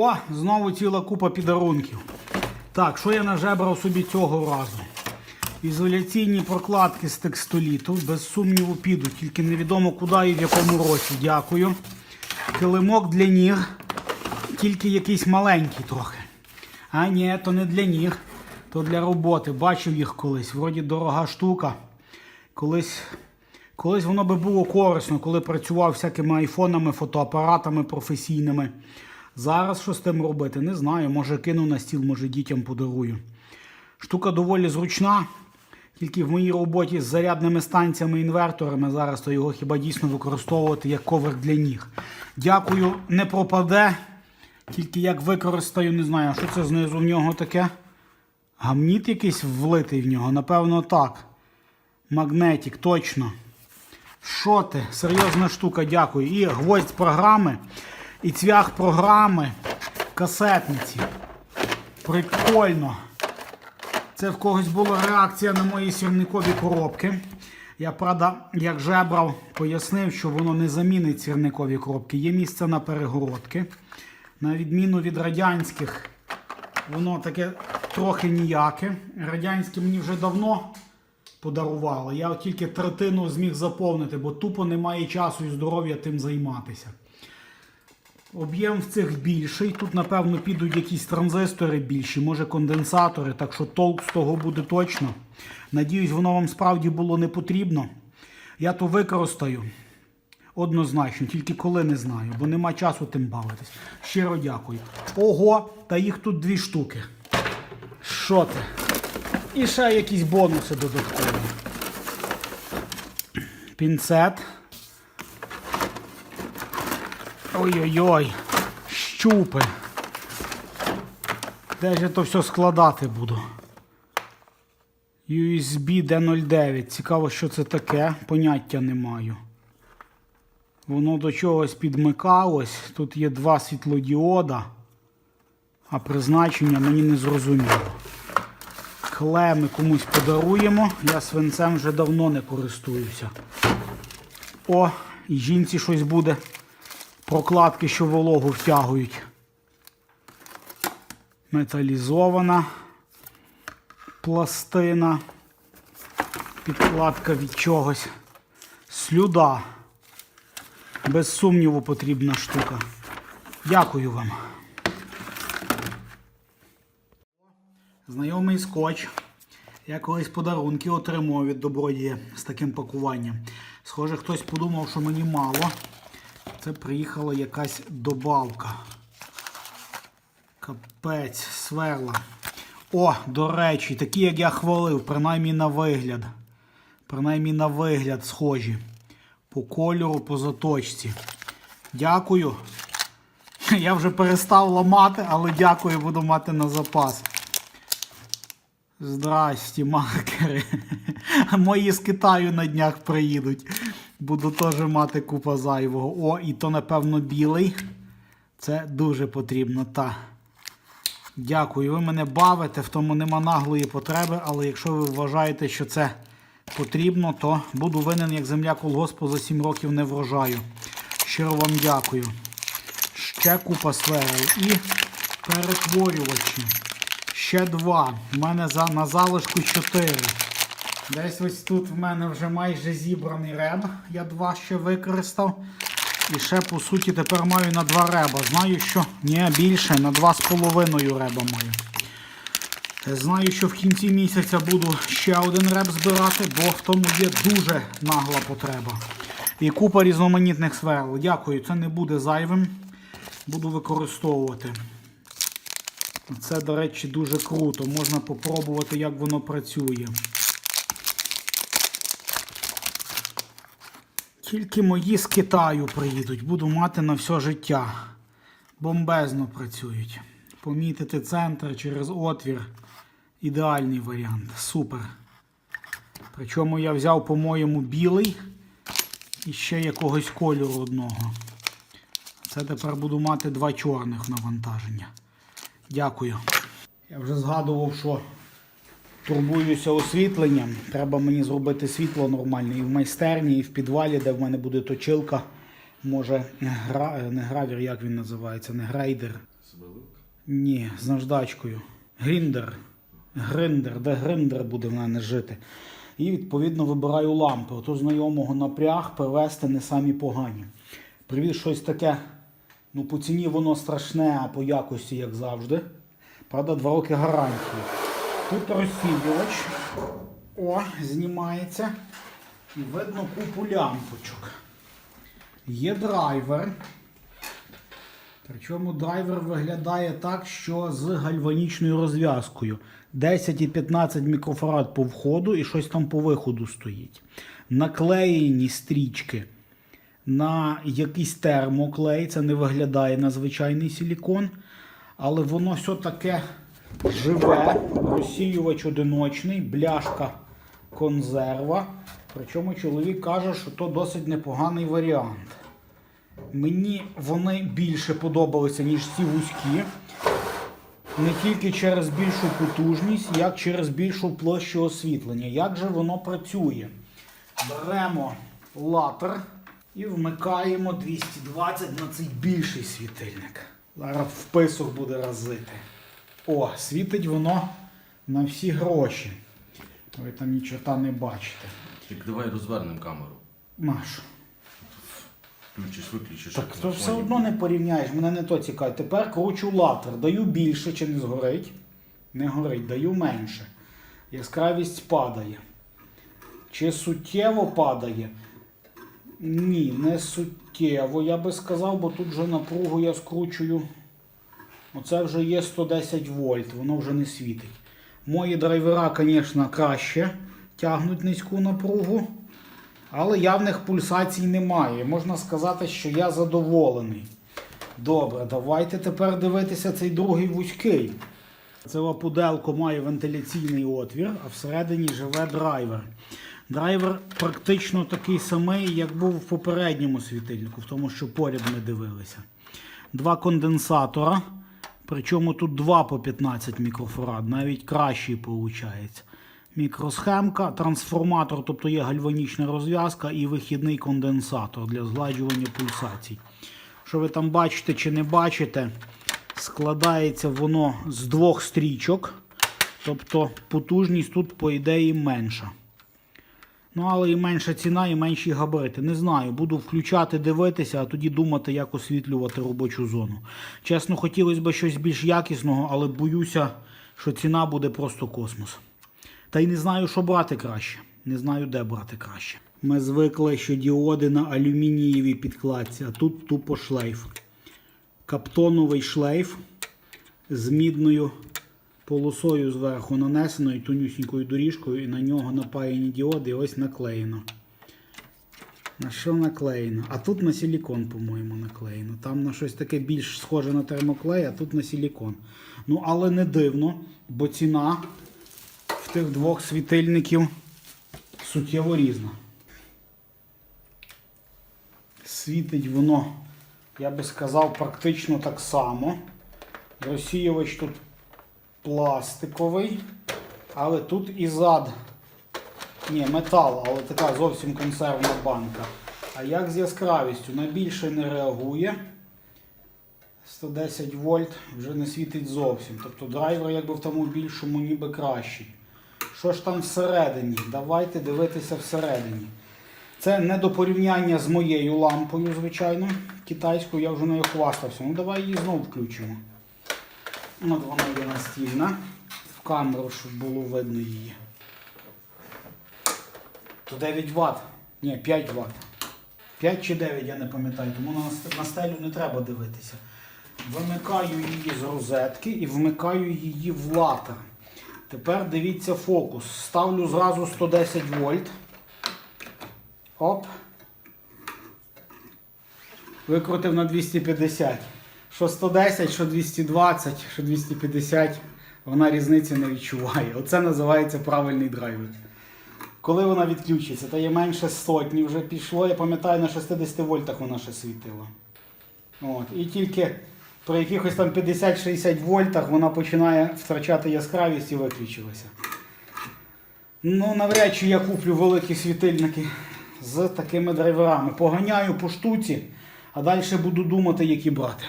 О, знову ціла купа підарунків. Так, що я нажебрав собі цього разу? Ізоляційні прокладки з текстоліту, без сумніву підуть, тільки невідомо куди і в якому році. Дякую. Килимок для ніг, тільки якийсь маленький трохи. А ні, то не для ніг, то для роботи. Бачив їх колись. Вроді дорога штука. Колись, колись воно би було корисно, коли працював всякими айфонами, фотоапаратами професійними. Зараз що з тим робити? Не знаю. Може кину на стіл, може дітям подарую. Штука доволі зручна, тільки в моїй роботі з зарядними станціями інверторами зараз то його хіба дійсно використовувати як ковер для ніг. Дякую, не пропаде. Тільки як використаю, не знаю, що це знизу в нього таке? Гамніт якийсь влитий в нього, напевно, так. Магнетик, точно. Що ти? Серйозна штука, дякую. І гвоздь програми, і цвях програми касетниці. Прикольно. Це в когось була реакція на мої сірникові коробки. Я, правда, як жебрав, пояснив, що воно не замінить сірникові коробки. Є місце на перегородки. На відміну від радянських, воно таке трохи ніяке. Радянські мені вже давно подарували. Я тільки третину зміг заповнити, бо тупо немає часу і здоров'я тим займатися. Об'єм в цих більший. Тут, напевно, підуть якісь транзистори більші, може конденсатори, так що толк з того буде точно. Надіюсь, воно вам справді було не потрібно. Я то використаю однозначно, тільки коли не знаю, бо нема часу тим бавитись. Щиро дякую. Ого, та їх тут дві штуки. Що це? І ще якісь бонуси додаткові. Пінцет. Ой-ой-ой, щупи. Де ж я то все складати буду? USB D09. Цікаво, що це таке. Поняття не маю. Воно до чогось підмикалось. Тут є два світлодіода, а призначення мені не зрозуміло. Клеми комусь подаруємо. Я свинцем вже давно не користуюся. О, і жінці щось буде. Прокладки, що вологу втягують. Металізована пластина. Підкладка від чогось. Слюда. Без сумніву потрібна штука. Дякую вам. Знайомий скотч. Я колись подарунки отримував від добродія з таким пакуванням. Схоже, хтось подумав, що мені мало. Це приїхала якась добавка. Капець, сверла. О, до речі, такі, як я хвалив, принаймні на вигляд. Принаймні на вигляд схожі. По кольору, по заточці. Дякую. Я вже перестав ламати, але дякую, буду мати на запас. Здрасті, маркери. Мої з Китаю на днях приїдуть. Буду теж мати купа зайвого. О, і то, напевно, білий. Це дуже потрібно, та. Дякую, ви мене бавите, в тому нема наглої потреби, але якщо ви вважаєте, що це потрібно, то буду винен як земля колгоспу за 7 років не врожаю. Щиро вам дякую. Ще купа сферів і перетворювачі. Ще два. У мене за, на залишку 4. Десь ось тут в мене вже майже зібраний реб. Я два ще використав. І ще, по суті, тепер маю на два реба. Знаю, що. Ні, більше, на два з половиною реба маю. Знаю, що в кінці місяця буду ще один реб збирати, бо в тому є дуже нагла потреба. І купа різноманітних сверл. Дякую, це не буде зайвим. Буду використовувати. Це, до речі, дуже круто. Можна попробувати, як воно працює. Тільки мої з Китаю приїдуть, буду мати на все життя. Бомбезно працюють. Помітити центр через отвір. Ідеальний варіант. Супер. Причому я взяв, по-моєму, білий і ще якогось кольору одного. Це тепер буду мати два чорних навантаження. Дякую. Я вже згадував, що турбуюся освітленням. Треба мені зробити світло нормальне і в майстерні, і в підвалі, де в мене буде точилка. Може, гра... не гравір, як він називається, не грейдер. Ні, з наждачкою. Гріндер. Гриндер, де гриндер буде в мене жити. І відповідно вибираю лампи. Ото знайомого напряг привезти не самі погані. Привіз щось таке. Ну, по ціні воно страшне, а по якості, як завжди. Правда, два роки гарантії. Тут розсіювач. О, знімається. І видно купу лямпочок. Є драйвер. Причому драйвер виглядає так, що з гальванічною розв'язкою. 10 і 15 мікрофарад по входу і щось там по виходу стоїть. Наклеєні стрічки на якийсь термоклей. Це не виглядає на звичайний силікон. Але воно все таке живе, розсіювач одиночний, бляшка консерва. Причому чоловік каже, що то досить непоганий варіант. Мені вони більше подобалися, ніж ці вузькі. Не тільки через більшу потужність, як через більшу площу освітлення. Як же воно працює? Беремо латер і вмикаємо 220 на цей більший світильник. Зараз вписок буде разити. О, світить воно на всі гроші. Ви там нічого не бачите. Так давай розвернемо камеру. Маш. Включиш, виключиш. Так то все одно не порівняєш, мене не то цікавить. Тепер кручу латер, даю більше чи не згорить. Не горить, даю менше. Яскравість падає. Чи суттєво падає? Ні, не суттєво. Я би сказав, бо тут вже напругу я скручую. Оце вже є 110 вольт, воно вже не світить. Мої драйвера, звісно, краще тягнуть низьку напругу. Але явних пульсацій немає. Можна сказати, що я задоволений. Добре, давайте тепер дивитися цей другий вузький. Це лапуделко має вентиляційний отвір, а всередині живе драйвер. Драйвер практично такий самий, як був в попередньому світильнику, в тому, що поряд ми дивилися. Два конденсатора. Причому тут два по 15 мікрофарад, навіть кращий виходить. Мікросхемка, трансформатор, тобто є гальванічна розв'язка і вихідний конденсатор для згладжування пульсацій. Що ви там бачите чи не бачите, складається воно з двох стрічок. Тобто потужність тут, по ідеї, менша. Ну, але і менша ціна, і менші габарити. Не знаю, буду включати, дивитися, а тоді думати, як освітлювати робочу зону. Чесно, хотілося б щось більш якісного, але боюся, що ціна буде просто космос. Та й не знаю, що брати краще. Не знаю, де брати краще. Ми звикли, що діоди на алюмінієвій підкладці, а тут тупо шлейф. Каптоновий шлейф з мідною полосою зверху нанесеною тонюсінькою доріжкою, і на нього напаяні діоди, і ось наклеєно. На що наклеєно? А тут на силікон, по-моєму, наклеєно. Там на щось таке більш схоже на термоклей, а тут на силікон. Ну, але не дивно, бо ціна в тих двох світильників суттєво різна. Світить воно, я би сказав, практично так само. Розсіювач тут пластиковий, але тут і зад. Ні, метал, але така зовсім консервна банка. А як з яскравістю? На більше не реагує. 110 вольт вже не світить зовсім. Тобто драйвер якби в тому більшому ніби кращий. Що ж там всередині? Давайте дивитися всередині. Це не до порівняння з моєю лампою, звичайно. Китайською я вже нею хвастався. Ну давай її знову включимо. От вона є настільна. В камеру, щоб було видно її. То 9 Вт. Ні, 5 Вт. 5 чи 9, я не пам'ятаю, тому на, стелю не треба дивитися. Вимикаю її з розетки і вмикаю її в латер. Тепер дивіться фокус. Ставлю зразу 110 вольт. Оп. Викрутив на 250. Що 110, що 220, що 250, вона різниці не відчуває. Оце називається правильний драйвер. Коли вона відключиться, то є менше сотні вже пішло. Я пам'ятаю, на 60 вольтах вона ще світила. От. І тільки при якихось там 50-60 вольтах вона починає втрачати яскравість і виключилася. Ну, навряд чи я куплю великі світильники з такими драйверами. Поганяю по штуці, а далі буду думати, які брати.